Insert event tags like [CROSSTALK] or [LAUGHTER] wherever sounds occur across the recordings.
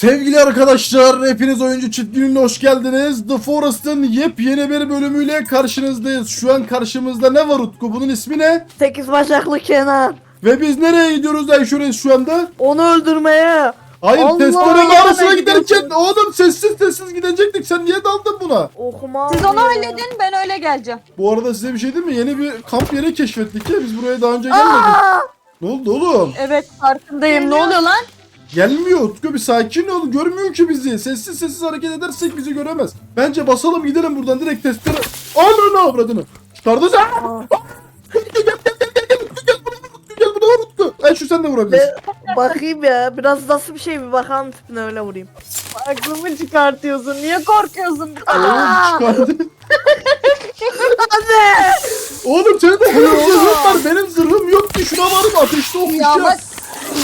Sevgili arkadaşlar, hepiniz oyuncu çiftliğine hoş geldiniz. The Forest'ın yepyeni bir bölümüyle karşınızdayız. Şu an karşımızda ne var Utku? Bunun ismi ne? Sekiz bacaklı Kenan. Ve biz nereye gidiyoruz Ayşe şu anda? Onu öldürmeye. Hayır, Allah Allah, arasına giderken oğlum sessiz sessiz gidecektik. Sen niye daldın buna? Okuma Siz onu halledin ben öyle geleceğim. Bu arada size bir şey diyeyim mi? Yeni bir kamp yeri keşfettik ya. Biz buraya daha önce gelmedik. Aa! Ne oldu oğlum? Evet farkındayım. Ne oluyor lan? Gelmiyor Utku bir sakin ol. Görmüyor ki bizi. Sessiz sessiz hareket edersek bizi göremez. Bence basalım gidelim buradan direkt testere. Ananı avradını. Çıkardı sen. Ay şu sen de vurabilirsin. Be- bakayım ya. Biraz nasıl bir şey bir bakalım tipine öyle vurayım. Aklımı çıkartıyorsun. Niye korkuyorsun? Oğlum çıkardı. [LAUGHS] Anne! Oğlum senin de zırhım var. Benim zırhım yok ki. Şuna varım ateşte okuyacağız.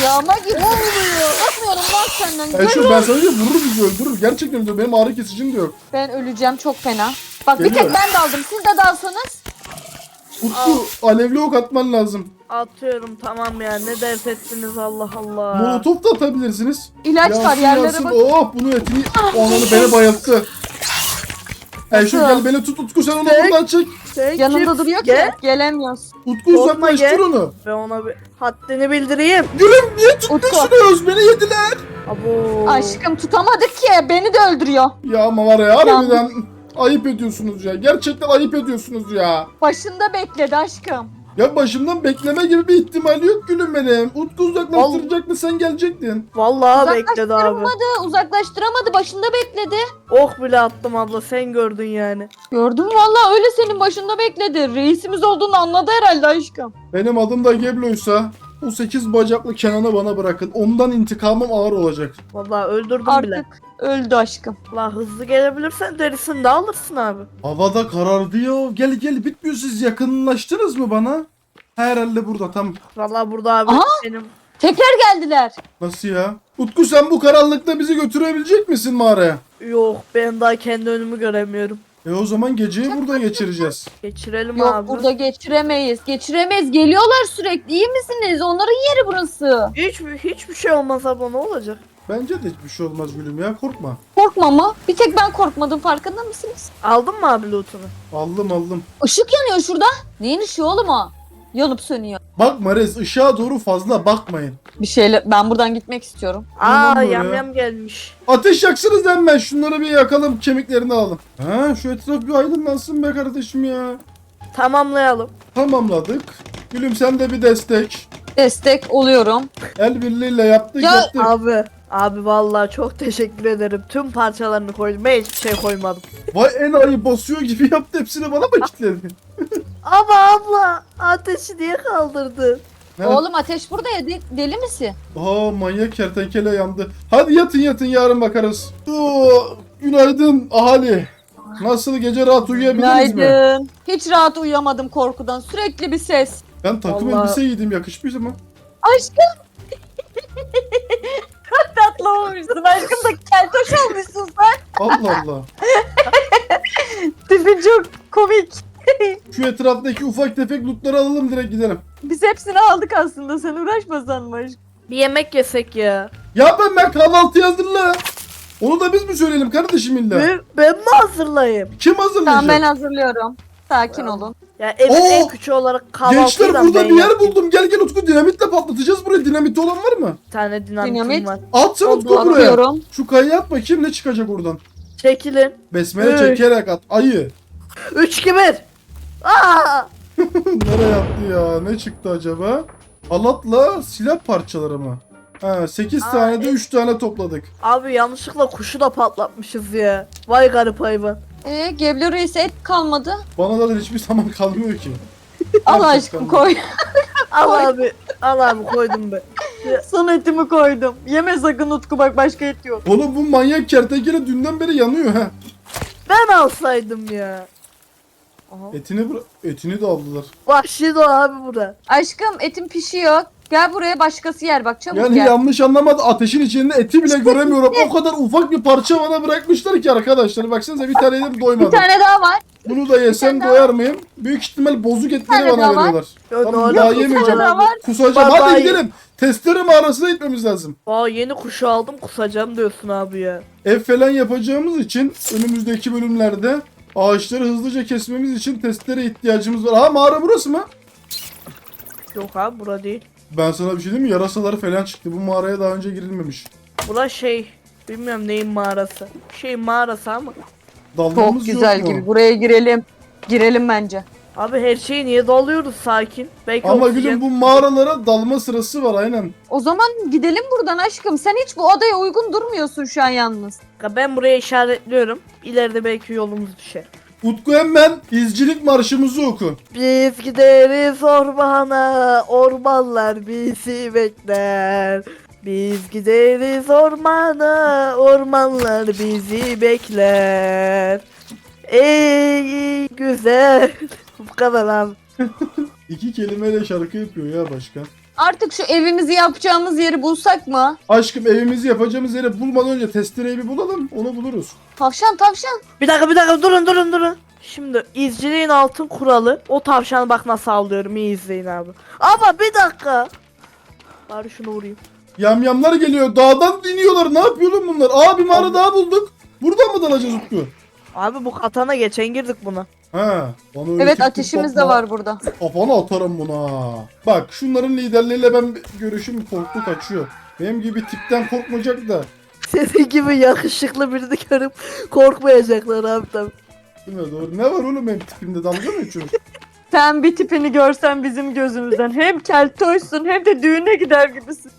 Yağma gibi oluyor. Bakmıyorum lan senden. Ay şu Gör- ben sana diyeyim vurur bizi öldürür. Gerçekten öldürür. Benim ağrı kesicim de yok. Ben öleceğim çok fena. Bak bir Geliyor. tek ben daldım. Siz de dalsanız. Utku alevli ok atman lazım. Atıyorum tamam ya. Ne dert ettiniz Allah Allah. Molotof da atabilirsiniz. İlaç var yerlere yansın. bak. Oh bunun etini onları beni bayılttı. Hey şu Nasıl? gel beni tut Utku sen onu buradan çek. Sen Yanında duruyor ki. Gel. Gelemiyoruz. Utku Korkma, uzaklaştır gel. onu. Ben ona bir haddini bildireyim. Gülüm niye tutmuyorsunuz? Beni yediler. Abo. Aşkım tutamadık ki. Beni de öldürüyor. Ya ama var ya Ya. harbiden ayıp ediyorsunuz ya. Gerçekten ayıp ediyorsunuz ya. Başında bekledi aşkım. Ya başımdan bekleme gibi bir ihtimali yok gülüm benim. Utku uzaklaştıracaktı sen gelecektin. Vallahi bekledi abi. Uzaklaştıramadı. Uzaklaştıramadı. Başında bekledi. Ok bile attım abla sen gördün yani. Gördün mü valla öyle senin başında bekledi. Reisimiz olduğunu anladı herhalde aşkım. Benim adım da Geblo'ysa o 8 bacaklı Kenan'ı bana bırakın. Ondan intikamım ağır olacak. Vallahi öldürdüm Artık bile. öldü aşkım. La hızlı gelebilirsen derisini de alırsın abi. Havada karardı ya. Gel gel bitmiyor siz yakınlaştınız mı bana? Herhalde burada tam. Vallahi burada abi Aha! benim Tekrar geldiler. Nasıl ya? Utku sen bu karanlıkta bizi götürebilecek misin mağaraya? yok ben daha kendi önümü göremiyorum. E o zaman geceyi burada geçireceğiz. Geçirelim Yok abi. burada geçiremeyiz. Geçiremeyiz. Geliyorlar sürekli. İyi misiniz? Onların yeri burası. Hiç hiçbir şey olmaz abla ne olacak? Bence de hiçbir şey olmaz gülüm ya korkma. Korkma mı? Bir tek ben korkmadım farkında mısınız? Aldın mı abi lootunu? Aldım aldım. Işık yanıyor şurada. Neyin ışığı oğlum o? Yanıp sönüyor. Bak Mares ışığa doğru fazla bakmayın. Bir şeyle ben buradan gitmek istiyorum. Aa böyle yam ya. yam gelmiş. Ateş yaksınız hemen şunları bir yakalım kemiklerini alalım. Ha şu etraf bir aydınlansın be kardeşim ya. Tamamlayalım. Tamamladık. Gülüm sen de bir destek. Destek oluyorum. El birliğiyle yaptık Ya- yaptık. Abi abi vallahi çok teşekkür ederim. Tüm parçalarını koydum. Ben hiçbir şey koymadım. Vay en ayı basıyor gibi yaptı hepsini bana mı kilitledi? [LAUGHS] Ama abla ateşi niye kaldırdın? Ne? Oğlum ateş burada ya. de- deli misin? Aa manyak kertenkele yandı. Hadi yatın yatın yarın bakarız. Oo, günaydın ahali. Nasıl gece rahat uyuyabildiniz mi? Günaydın. Hiç rahat uyuyamadım korkudan. Sürekli bir ses. Ben takım Vallahi- elbise giydim yakışmış mı? Aşkım. Çok tatlı olmuşsun. Aşkım da keltoş olmuşsun sen. Allah Allah. Tipin çok komik. [LAUGHS] Şu etraftaki ufak tefek lootları alalım direkt gidelim. Biz hepsini aldık aslında. Sen uğraşmasan mı aşkım? Bir yemek yesek ya. Ya ben ben kahvaltı hazırla. Onu da biz mi söyleyelim kardeşim illa? Ben, ben mi hazırlayayım? Kim hazırlayacak? Tamam ben hazırlıyorum. Sakin olun. Ya evin Oo! en küçüğü olarak kahvaltıyı Gençler da burada ben bir yer yapayım. buldum. Gel gel Utku dinamitle patlatacağız buraya. Dinamiti olan var mı? Bir tane dinamitim Dinamit. var. Atsın Utku buraya. Atıyorum. Şu kayaya at bakayım ne çıkacak oradan. Çekilin. Besmele Üç. çekerek at. Ayı. 3 2 1. Aa! [LAUGHS] Nereye attı ya? Ne çıktı acaba? Halatla silah parçaları mı? Ha 8 Aa, tane de evet. 3 tane topladık. Abi yanlışlıkla kuşu da patlatmışız ya. Vay garip hayvan. Ee, Geblo Reis et kalmadı. Bana da hiçbir zaman kalmıyor ki. [LAUGHS] Al aşkım koy. [LAUGHS] Al abi. Al abi koydum ben. Son etimi koydum. Yeme sakın Utku bak başka et yok. Oğlum bu manyak kertenkele dünden beri yanıyor ha. Ben alsaydım ya. Aha. Etini etini de aldılar. Vahşi de abi burada. Aşkım etim pişiyor. Gel buraya başkası yer bak çabuk Yani gel. yanlış anlamadı. Ateşin içinde eti bile göremiyorum. O kadar ufak bir parça bana bırakmışlar ki arkadaşlar. Baksanıza bir tane yedim Bir doymadım. tane daha var. Bunu da yesem tane doyar mıyım? Büyük ihtimal bozuk etleri tane bana daha var. veriyorlar. Ya Tamam doğru. daha Bir yemeyeceğim. tane daha var. Kusacağım. Baba Hadi gidelim. Testere mağarasına gitmemiz lazım. Aa yeni kuşu aldım kusacağım diyorsun abi ya. Ev falan yapacağımız için önümüzdeki bölümlerde ağaçları hızlıca kesmemiz için testlere ihtiyacımız var. Ha mağara burası mı? Yok abi bura değil. Ben sana bir şey diyeyim mi? Yarasalar falan çıktı. Bu mağaraya daha önce girilmemiş. Bura şey bilmiyorum neyin mağarası. Şey mağarası ama. Dalmamız Çok güzel yok mu? gibi. Buraya girelim. Girelim bence. Abi her şeyi niye dalıyoruz sakin? Belki Ama oksijen- gülüm bu mağaralara dalma sırası var aynen. O zaman gidelim buradan aşkım. Sen hiç bu adaya uygun durmuyorsun şu an yalnız. Ben buraya işaretliyorum. İleride belki yolumuz düşer. Utku hemen izcilik marşımızı oku. Biz gideriz ormana, ormanlar bizi bekler. Biz gideriz ormana, ormanlar bizi bekler. Ey güzel. Bu kadar abi. İki kelimeyle şarkı yapıyor ya başkan. Artık şu evimizi yapacağımız yeri bulsak mı? Aşkım evimizi yapacağımız yeri bulmadan önce testereyi bir bulalım. Onu buluruz. Tavşan tavşan. Bir dakika bir dakika durun durun durun. Şimdi izciliğin altın kuralı. O tavşanı bak nasıl avlıyorum iyi izleyin abi. Ama bir dakika. Bari şunu vurayım. Yamyamlar geliyor. Dağdan iniyorlar. Ne yapıyor lan bunlar? Aa bir mağara daha bulduk. Buradan mı dalacağız Utku? Abi bu katana geçen girdik buna. Ha. Bana öyle Evet tip ateşimiz de var burada. Kafana atarım buna. Bak şunların liderleriyle ben bir görüşüm korktu kaçıyor. Benim gibi tipten korkmayacak da. Senin gibi yakışıklı birini görüp korkmayacaklar abi tabii. Değil mi? Doğru. Ne var oğlum benim tipimde dalga mı geçiyorsun? Sen bir tipini görsen bizim gözümüzden hem keltoysun hem de düğüne gider gibisin.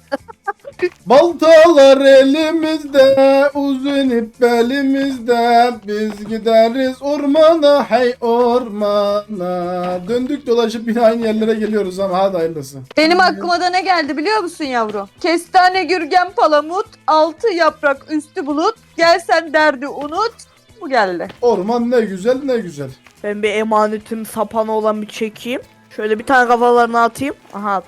[LAUGHS] Baltalar elimizde, uzun ip belimizde. Biz gideriz ormana, hey ormana. Döndük dolaşıp yine aynı yerlere geliyoruz ama hadi hayırlısı. Benim aklıma da ne geldi biliyor musun yavru? Kestane gürgen palamut, altı yaprak üstü bulut, gelsen derdi unut. Bu geldi. Orman ne güzel ne güzel. Ben bir emanetim sapanı olan bir çekeyim. Şöyle bir tane kafalarına atayım. Aha.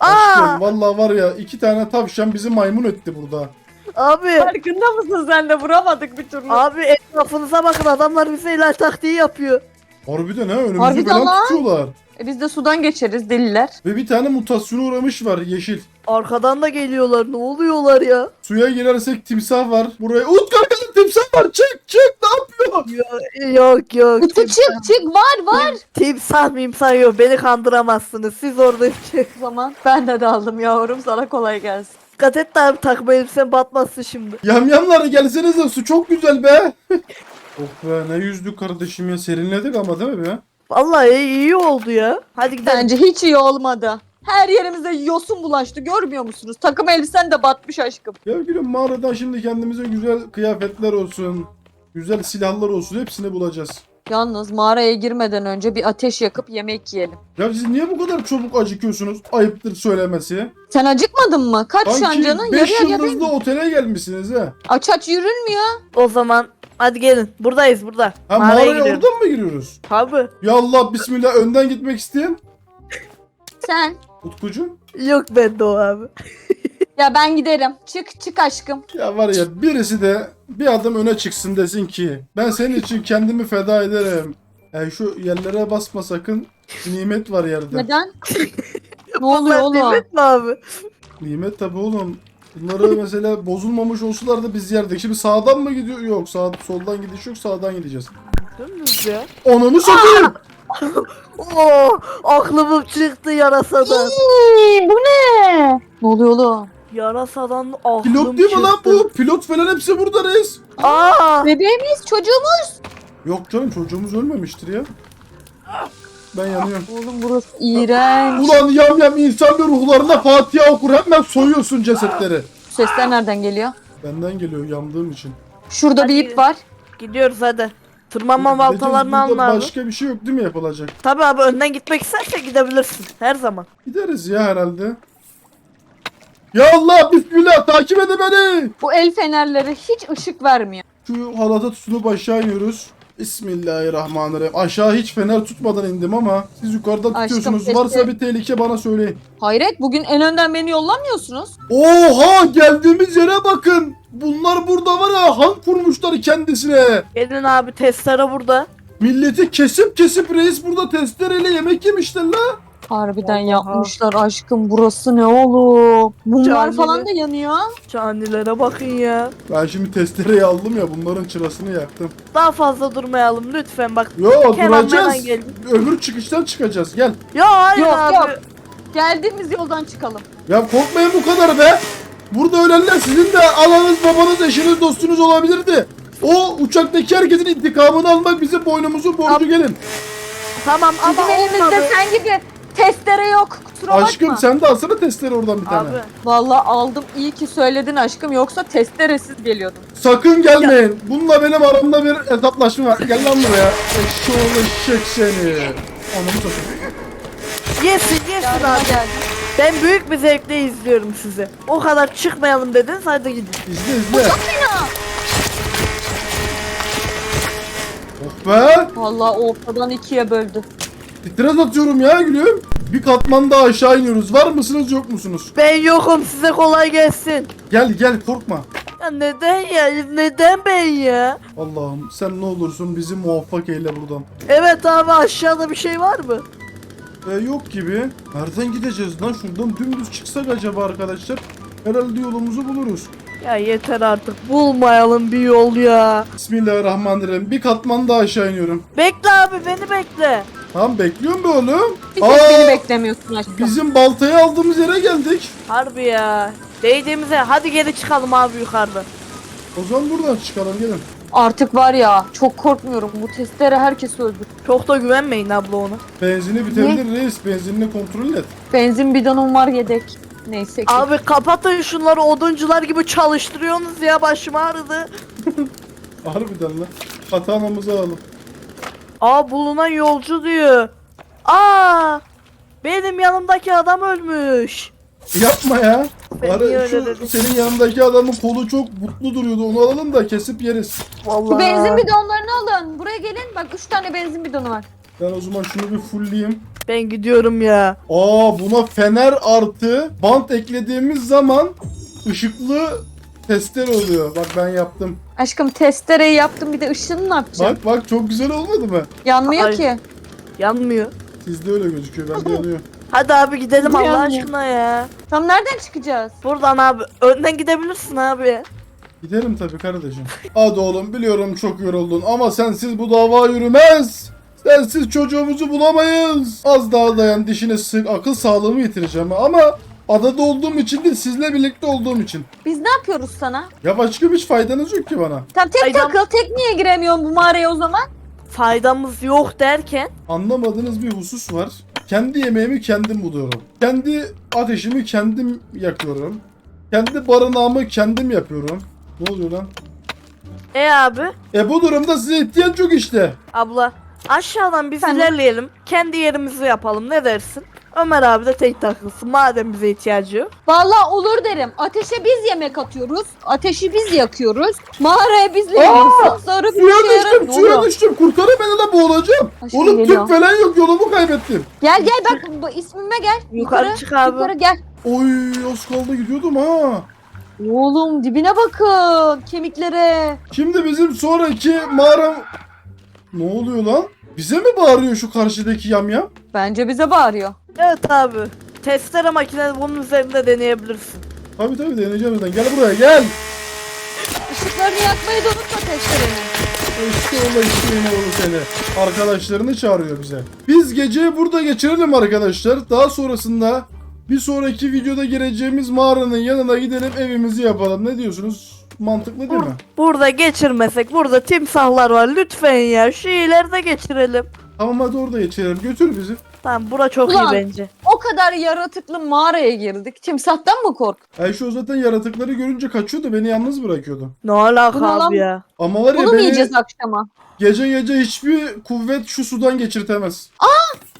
Aa! Vallahi var ya iki tane tavşan bizi maymun etti burada. Abi! Farkında mısın sen de vuramadık bir türlü. Abi etrafınıza bakın adamlar bize ilaç taktiği yapıyor. Harbiden ha önümüzü Harbiden falan lan. tutuyorlar. E biz de sudan geçeriz deliler. Ve bir tane mutasyona uğramış var yeşil. Arkadan da geliyorlar. Ne oluyorlar ya? Suya girersek timsah var. Buraya Utku var. Çık çık ne yapıyor? Yok yok. Kutu çık çık var var. Timsah mimsah yok. Beni kandıramazsınız. Siz orada [LAUGHS] çık. O zaman ben de daldım yavrum sana kolay gelsin. Dikkat et de abi takma elbisen batmasın şimdi. Yamyamlar gelsenize su çok güzel be. [LAUGHS] oh be ne yüzdük kardeşim ya serinledik ama değil mi be? Vallahi iyi, iyi oldu ya. Hadi gidelim. Bence hiç iyi olmadı. Her yerimize yosun bulaştı görmüyor musunuz? Takım elbisen de batmış aşkım. Ya gülüm mağaradan şimdi kendimize güzel kıyafetler olsun. Güzel silahlar olsun hepsini bulacağız. Yalnız mağaraya girmeden önce bir ateş yakıp yemek yiyelim. Ya siz niye bu kadar çabuk acıkıyorsunuz? Ayıptır söylemesi. Sen acıkmadın mı? Kaç şu an Sanki canın? 5 Yarıya yıldızlı yarı. otele gelmişsiniz ha. Aç aç yürünmüyor. O zaman hadi gelin. Buradayız burada. Ha Mağaraya mağaraya gidiyoruz. oradan mı giriyoruz? Tabi. Ya Allah bismillah önden gitmek isteyen. Sen. Utkucuğum. Yok bende o abi. [LAUGHS] Ya ben giderim. Çık çık aşkım. Ya var ya birisi de bir adım öne çıksın desin ki ben senin için kendimi feda ederim. Yani şu yerlere basma sakın. Nimet var yerde. Neden? [LAUGHS] ne oluyor oğlum? Nimet mi abi? Nimet tabi oğlum. Bunları [LAUGHS] mesela bozulmamış olsalar da biz yerdik. Şimdi sağdan mı gidiyor? Yok sağ soldan gidiş yok sağdan gideceğiz. Dümdüz ya. Onunu satayım. Oo, aklımım çıktı yarasadan. İyi, bu ne? Ne oluyor oğlum? Yarasadan aklım Pilot değil mi lan çıktı. bu? Pilot falan hepsi burada reis. Aa! Bebeğimiz, çocuğumuz. Yok canım çocuğumuz ölmemiştir ya. Ben yanıyorum. Oğlum burası iğrenç. Ulan yam yam insan bir ruhlarına Fatiha okur hemen soyuyorsun cesetleri. Bu sesler nereden geliyor? Benden geliyor yandığım için. Şurada bir ip var. Gidiyoruz hadi. Tırmanma baltalarını alın abi. Başka bir şey yok değil mi yapılacak? Tabi abi önden gitmek istersen gidebilirsin. Her zaman. Gideriz ya herhalde. Ya Allah bismillah takip edin beni. Bu el fenerleri hiç ışık vermiyor. Şu halata tutunup aşağı iniyoruz. Bismillahirrahmanirrahim. Aşağı hiç fener tutmadan indim ama siz yukarıdan Aşkım, tutuyorsunuz. keşke- Varsa bir tehlike bana söyleyin. Hayret bugün en önden beni yollamıyorsunuz. Oha geldiğimiz yere bakın. Bunlar burada var ya han kurmuşlar kendisine. Gelin abi testere burada. Milleti kesip kesip reis burada testereyle yemek yemişler la. Harbiden Vallahi. yapmışlar aşkım burası ne oğlum. Bunlar Canlı falan da yanıyor. Canilere bakın ya. Ben şimdi testereyi aldım ya bunların çırasını yaktım. Daha fazla durmayalım lütfen bak. Yo Kenan duracağız. Geldi. Öbür çıkıştan çıkacağız gel. Ya hayır Yok, abi. yok. Geldiğimiz yoldan çıkalım. Ya korkmayın bu kadar be. Burada ölenler sizin de ananız, babanız, eşiniz, dostunuz olabilirdi. O uçaktaki herkesin intikamını almak bizim boynumuzun borcu Abi, gelin. Tamam ama Bizim elimizde olmadı. sen gibi testere yok. Kusura Aşkım bakma. sen de alsana testere oradan bir tane. Abi. Vallahi aldım iyi ki söyledin aşkım yoksa testeresiz geliyordum. Sakın gelmeyin. Bununla benim aramda bir hesaplaşma var. Gel lan buraya. Eşşoğlu eşek seni. Anamı satayım. Yesin yesin Yardıma abi. geldim. Ben büyük bir zevkle izliyorum sizi. O kadar çıkmayalım dediniz hadi gidin. İzle izle. Oh be. Vallahi ortadan ikiye böldü. Titraz atıyorum ya gülüm. Bir katman daha aşağı iniyoruz. Var mısınız yok musunuz? Ben yokum size kolay gelsin. Gel gel korkma. Ya neden ya? Neden ben ya? Allah'ım sen ne olursun bizi muvaffak eyle buradan. Evet abi aşağıda bir şey var mı? E, yok gibi. Nereden gideceğiz lan? Şuradan dümdüz çıksak acaba arkadaşlar? Herhalde yolumuzu buluruz. Ya yeter artık bulmayalım bir yol ya. Bismillahirrahmanirrahim. Bir katman daha aşağı iniyorum. Bekle abi beni bekle. Tamam bekliyorum be oğlum. Bir tek Aa, beni beklemiyorsun aşkım. Bizim baltayı aldığımız yere geldik. Harbi ya. Değdiğimize hadi geri çıkalım abi yukarıda. O zaman buradan çıkalım gelin. Artık var ya çok korkmuyorum. Bu testere herkesi öldür. Çok da güvenmeyin abla ona. Benzini bitebilir reis. Benzinini kontrol et. Benzin bidonum var yedek. Neyse ki. Abi kapatın şunları oduncular gibi çalıştırıyorsunuz ya başım ağrıdı. Harbiden lan. Katanamızı alalım. Aa bulunan yolcu diyor. Aa benim yanımdaki adam ölmüş. Yapma ya. [LAUGHS] Ben Bari niye öyle şu dedim? senin yanındaki adamın kolu çok mutlu duruyordu. Onu alalım da kesip yeriz. Vallahi. Bu benzin bidonlarını alın. Buraya gelin. Bak 3 tane benzin bidonu var. Ben o zaman şunu bir fullleyeyim. Ben gidiyorum ya. Aa buna fener artı bant eklediğimiz zaman ışıklı testere oluyor. Bak ben yaptım. Aşkım testereyi yaptım bir de ışığını ne yapacağım? Bak bak çok güzel olmadı mı? Yanmıyor Ay. ki. Yanmıyor. Sizde öyle gözüküyor. Bende yanıyor. Hadi abi gidelim Allah Yanmıyor. aşkına ya. Tam nereden çıkacağız? Buradan abi. Önden gidebilirsin abi. Gidelim tabii kardeşim. Hadi oğlum biliyorum çok yoruldun ama sensiz bu dava yürümez. Sensiz çocuğumuzu bulamayız. Az daha dayan dişine sık akıl sağlığımı yitireceğim ama adada olduğum için değil sizle birlikte olduğum için. Biz ne yapıyoruz sana? Ya başka hiç faydanız yok ki bana. Tam tek Ay, takıl. Tek niye giremiyorsun bu mağaraya o zaman? Faydamız yok derken. Anlamadığınız bir husus var. Kendi yemeğimi kendim buluyorum. Kendi ateşimi kendim yakıyorum. Kendi barınağımı kendim yapıyorum. Ne oluyor lan? E abi. E bu durumda size ihtiyaç yok işte. Abla. Aşağıdan biz Sen- ilerleyelim. Kendi yerimizi yapalım. Ne dersin? Ömer abi de tek takılsın. Madem bize ihtiyacı yok. Vallahi olur derim. Ateşe biz yemek atıyoruz. Ateşi biz yakıyoruz. Mağaraya biz Aa! leveliyoruz. Sonra bir Suya yarar. düştüm, Ne suya düştüm. Kurtarın beni de boğulacağım. Aşkım Oğlum geliyor. tüp falan yok, yolumu kaybettim. Gel gel bak bu ismime gel. Yukarı çık abi. Yukarı gel. Oy, az kaldı gidiyordum ha. Oğlum dibine bakın. Kemiklere. Şimdi bizim sonraki mağara... Ne oluyor lan? Bize mi bağırıyor şu karşıdaki yamyam? Bence bize bağırıyor. Evet abi. Testere makinesi bunun üzerinde deneyebilirsin. Tabii tabii deneyeceğim zaten. Gel buraya gel. Işıklarını yakmayı da unutma testereni. İşte ola işte yine olur seni. Arkadaşlarını çağırıyor bize. Biz geceyi burada geçirelim arkadaşlar. Daha sonrasında bir sonraki videoda gireceğimiz mağaranın yanına gidelim evimizi yapalım. Ne diyorsunuz? Mantıklı değil mi? Burada geçirmesek burada timsahlar var lütfen ya şu ileride geçirelim. Tamam hadi orada geçirelim. Götür bizi. Tamam bura çok Ulan. iyi bence. O kadar yaratıklı mağaraya girdik. Timsahtan mı kork? Ayşe o zaten yaratıkları görünce kaçıyordu. Beni yalnız bırakıyordu. Ne alaka Bunu lan- abi ya. Ama var ya Bunu mu beni yiyeceğiz akşama? gece gece hiçbir kuvvet şu sudan geçirtemez.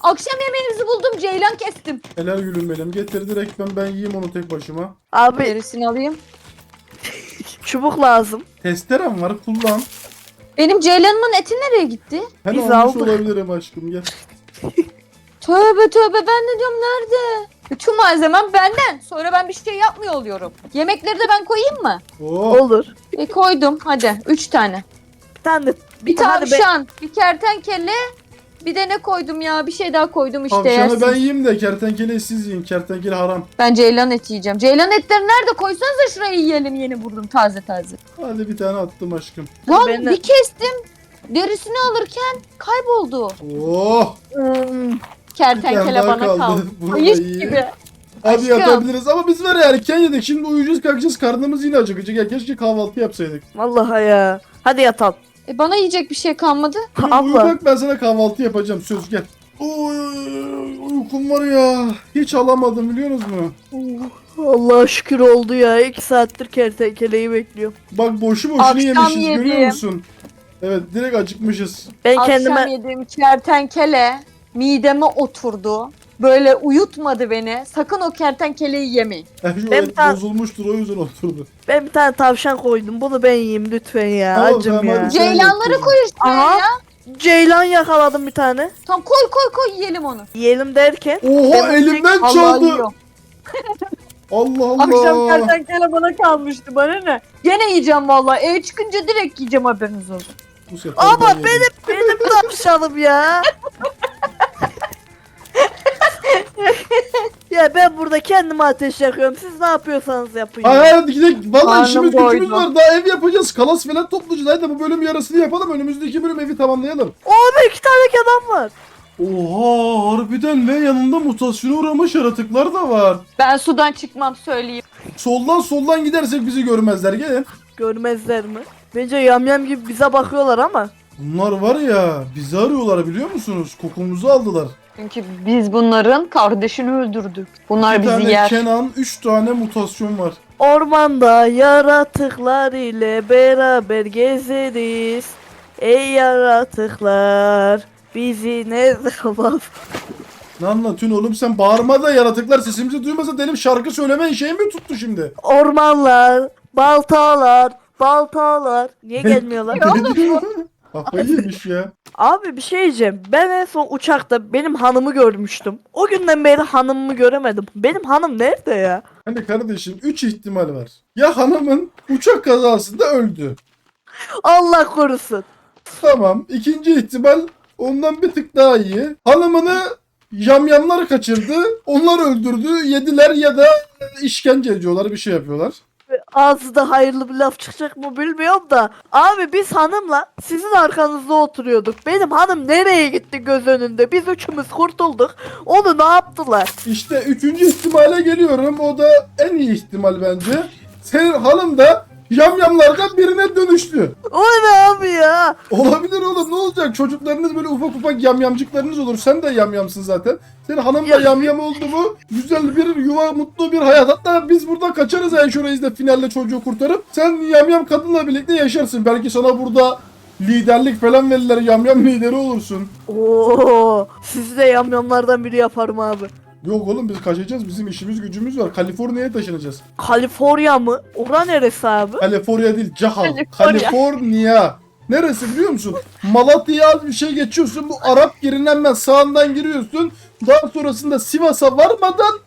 Akşam yemeğinizi buldum. Ceylan kestim. Helal gülüm benim. Getir direkt ben, ben yiyeyim onu tek başıma. Abi Gerisini alayım. Çubuk lazım. Testerem var kullan. Benim Ceylan'ımın eti nereye gitti? Ben Biz almış aldık. olabilirim aşkım gel. [LAUGHS] Tövbe tövbe ben de diyorum nerede? Bütün malzemem benden. Sonra ben bir şey yapmıyor oluyorum. Yemekleri de ben koyayım mı? Oh Olur. E koydum hadi. Üç tane. tane de Bir Hadi be. tavşan, bir kertenkele, bir de ne koydum ya? Bir şey daha koydum işte. Tavşanı yersin. ben yiyeyim de kertenkeleyi siz yiyin. Kertenkele haram. Ben ceylan eti yiyeceğim. Ceylan etleri nerede koysanıza şuraya yiyelim yeni vurdum taze taze. Hadi bir tane attım aşkım. Lan Ben de- bir kestim. Derisini alırken kayboldu. Oh! Hmm, Bir tane Kertenkele daha bana kaldı. [LAUGHS] Bunu da Ayış gibi. Hadi Aşkım. yatabiliriz ama biz var ya erken yedik. Şimdi uyuyacağız kalkacağız. Karnımız yine acıkacak. Ya keşke kahvaltı yapsaydık. vallahi ya. Hadi yatalım. E bana yiyecek bir şey kalmadı. [LAUGHS] Abla. bak ben sana kahvaltı yapacağım. Söz gel. Oy, uykum var ya. Hiç alamadım biliyor musunuz? Allah şükür oldu ya. İki saattir kertenkeleyi bekliyorum. Bak boşu boşuna Akşam yemişiz görüyor yedim. musun? Evet direkt acıkmışız. Ben Akşam kendime yediğim kertenkele mideme oturdu. Böyle uyutmadı beni. Sakın o kertenkeleyi yemeyin. Ben et ta- bozulmuştur o yüzden oturdu. ben bir tane tavşan koydum. Bunu ben yiyeyim lütfen ya. Tamam, Acım tamam, ya. hadi. Ceylanları koy üstüne Aha. ya. Ceylan yakaladım bir tane. Tamam koy koy koy yiyelim onu. Yiyelim derken Oha Ben- elimden çaldı. [LAUGHS] Allah Allah. Akşam kertenkele bana kalmıştı bana ne? Gene yiyeceğim vallahi. Eve çıkınca direkt yiyeceğim haberiniz olsun. Bu sefer ben yedim. benim benim tavşanım ya. [LAUGHS] [LAUGHS] ya ben burada kendime ateş yakıyorum. Siz ne yapıyorsanız yapın. Hayır hadi gidelim. Vallahi Karnım işimiz gücümüz doydu. var. Daha ev yapacağız. Kalas falan toplayacağız. Hadi bu bölüm yarısını yapalım. Önümüzdeki bölüm evi tamamlayalım. Oğlum iki tane adam var. Oha harbiden ve yanında mutasyona uğramış yaratıklar da var. Ben sudan çıkmam söyleyeyim. Soldan soldan gidersek bizi görmezler. Gelin. Görmezler mi? Bence yamyam gibi bize bakıyorlar ama. Bunlar var ya bizi arıyorlar biliyor musunuz? Kokumuzu aldılar. Çünkü biz bunların kardeşini öldürdük. Bunlar Bir bizi tane yer. Kenan, üç tane mutasyon var. Ormanda yaratıklar ile beraber gezeriz. Ey yaratıklar bizi ne zaman Ne anlatıyorsun oğlum sen bağırma da yaratıklar sesimizi duymasa delim şarkı söyleme şey mi tuttu şimdi? Ormanlar, baltalar, baltalar. Niye [LAUGHS] gelmiyorlar? Kafayı yemiş ya. Abi bir şey diyeceğim. Ben en son uçakta benim hanımı görmüştüm. O günden beri hanımımı göremedim. Benim hanım nerede ya? Hani kardeşim 3 ihtimal var. Ya hanımın uçak kazasında öldü. Allah korusun. Tamam. İkinci ihtimal ondan bir tık daha iyi. Hanımını yamyamlar kaçırdı. Onlar öldürdü. Yediler ya da işkence ediyorlar. Bir şey yapıyorlar. Ağzında hayırlı bir laf çıkacak mı bilmiyorum da. Abi biz hanımla sizin arkanızda oturuyorduk. Benim hanım nereye gitti göz önünde? Biz üçümüz kurtulduk. Onu ne yaptılar? İşte üçüncü ihtimale geliyorum. O da en iyi ihtimal bence. Senin hanım da yamyamlardan birine dönüştü. O ne abi ya? Olabilir oğlum ne olacak? Çocuklarınız böyle ufak ufak yamyamcıklarınız olur. Sen de yamyamsın zaten. Senin hanım da Ya- yamyam oldu mu? Güzel bir yuva, mutlu bir hayat. Hatta biz burada kaçarız yani şurayı da finalde çocuğu kurtarıp. Sen yamyam kadınla birlikte yaşarsın. Belki sana burada liderlik falan verirler. Yamyam lideri olursun. Oo, sizi de yamyamlardan biri yaparım abi. Yok oğlum biz kaçacağız. Bizim işimiz gücümüz var. Kaliforniya'ya taşınacağız. Kaliforniya mı? Ora neresi abi? Kaliforniya değil, Cahal. Kaliforniya. Kaliforniya. Neresi biliyor musun? Malatya'ya bir şey geçiyorsun. Bu Arap girinden sağından giriyorsun. Daha sonrasında Sivas'a varmadan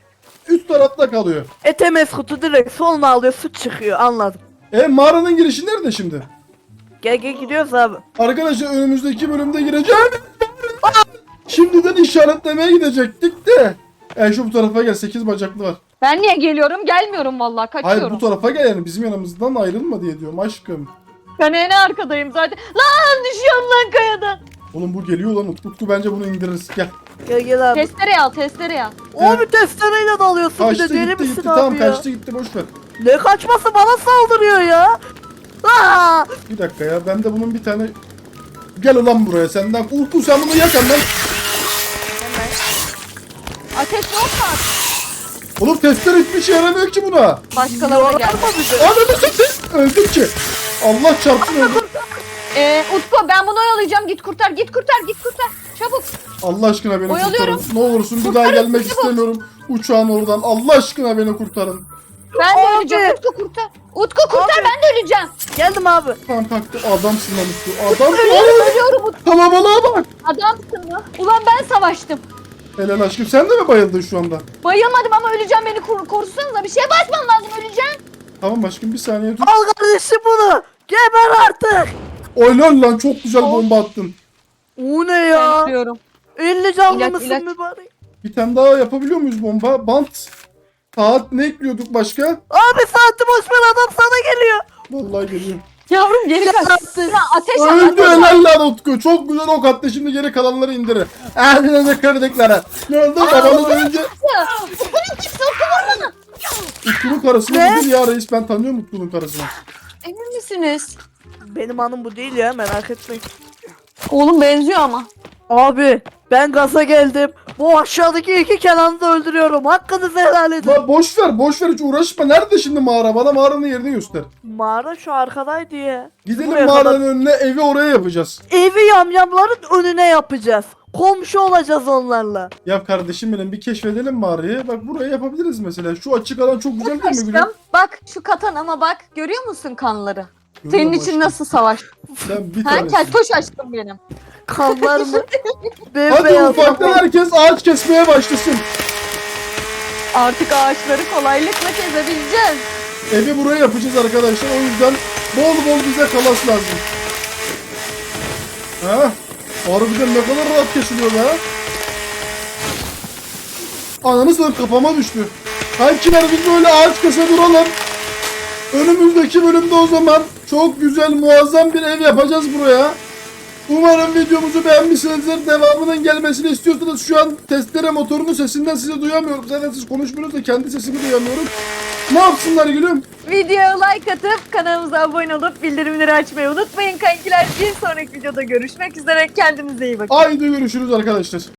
üst tarafta kalıyor. Etemes kutu direkt soluna alıyor su çıkıyor anladım. E mağaranın girişi nerede şimdi? Gel gel gidiyoruz abi. Arkadaşlar önümüzdeki bölümde gireceğim. Şimdiden işaretlemeye gidecektik de. E şu bu tarafa gel 8 bacaklı var. Ben niye geliyorum? Gelmiyorum vallahi Hayır kaçıyorum. bu tarafa gel yani bizim yanımızdan ayrılma diye diyorum aşkım. Ben en arkadayım zaten. Lan düşüyorum lan kayadan. Oğlum bu geliyor lan Utku, Utku bence bunu indiririz gel. Gel gel abi. Testere al testere al. O bir testereyle dalıyorsun bir Kaçtı de deli gitti misin gitti abi tamam ya? kaçtı gitti boş ver. Ne kaçması bana saldırıyor ya. Aa! Bir dakika ya ben de bunun bir tane Gel ulan buraya senden Utku sen bunu yak hemen. Ateş yok mu? Oğlum testere hiçbir şey yaramıyor ki buna. Başkalarına gel. Ananı satayım. Öldüm ki. Allah çarpsın öldüm. Ee, Utku ben bunu oyalayacağım. Git kurtar git kurtar git kurtar. Çabuk. Allah aşkına beni Oyalıyorum. kurtarın. Ne olursun bir daha gelmek istemiyorum. Uçağın oradan. Allah aşkına beni kurtarın. Ben de Abi. öleceğim. Utku kurtar. Utku kurtar Abi. ben de öleceğim. Geldim abi. Tamam kalktı. Adamsın lan Utku. Adam. Ölüyorum ölüyorum Utku. Kalabalığa bak. Adamsın mı? Ulan ben savaştım. Helal aşkım sen de mi bayıldın şu anda? Bayılmadım ama öleceğim beni kor korusanıza. Bir şeye basmam lazım öleceğim. Tamam aşkım bir saniye dur. Al kardeşim bunu. Geber artık. Oy lan lan çok güzel bomba attın. O ne ya? Bekliyorum. 50 canlı İlaç, mısın ilaç. mübarek? Bir tane daha yapabiliyor muyuz bomba? Bant. Saat ne ekliyorduk başka? Abi saati boş ver adam sana geliyor. Vallahi geliyor. Yavrum geri kaç. Attı. Ya ateş at. Öldü helal lan Utku. Çok güzel ok attı. Şimdi geri kalanları indirir. Eline kırdıkları. Ne oldu? Babanız önce Utku'nun karısı mı Ne? budur ya reis? Ben tanıyorum Utku'nun karısını. Emin misiniz? Benim hanım bu değil ya merak etmeyin. Oğlum benziyor ama. Abi ben gaza geldim. Bu aşağıdaki iki Kenan'ı da öldürüyorum. Hakkınızı helal edin. Ba boş ver, boş ver hiç uğraşma. Nerede şimdi mağara? Bana mağaranın yerini göster. Mağara şu arkadaydı ya. Gidelim Buraya mağaranın önüne, evi oraya yapacağız. Evi yamyamların önüne yapacağız. Komşu olacağız onlarla. Ya kardeşim benim bir keşfedelim mağarayı. Bak buraya yapabiliriz mesela. Şu açık alan çok güzel değil mi gülüm? Aşkım bak şu katan ama bak görüyor musun kanları? Senin için nasıl savaş? Ben bir Ha tanesi. keltoş aşkım benim. Kanlar mı? [LAUGHS] Hadi Bembeyaz ufaktan herkes ağaç kesmeye başlasın. Artık ağaçları kolaylıkla kesebileceğiz. Evi buraya yapacağız arkadaşlar. O yüzden bol bol bize kalas lazım. Ha? Harbiden ne kadar rahat kesiliyor be. Ananı satayım kafama düştü. Kankiler biz böyle ağaç kese duralım. Önümüzdeki bölümde o zaman çok güzel muazzam bir ev yapacağız buraya. Umarım videomuzu beğenmişsinizdir. Devamının gelmesini istiyorsanız şu an testere motorunun sesinden sizi duyamıyorum. Zaten siz konuşmuyorsunuz da kendi sesimi duyamıyorum. Ne yapsınlar gülüm? Videoya like atıp kanalımıza abone olup bildirimleri açmayı unutmayın kankiler. Bir sonraki videoda görüşmek üzere. Kendinize iyi bakın. Haydi görüşürüz arkadaşlar.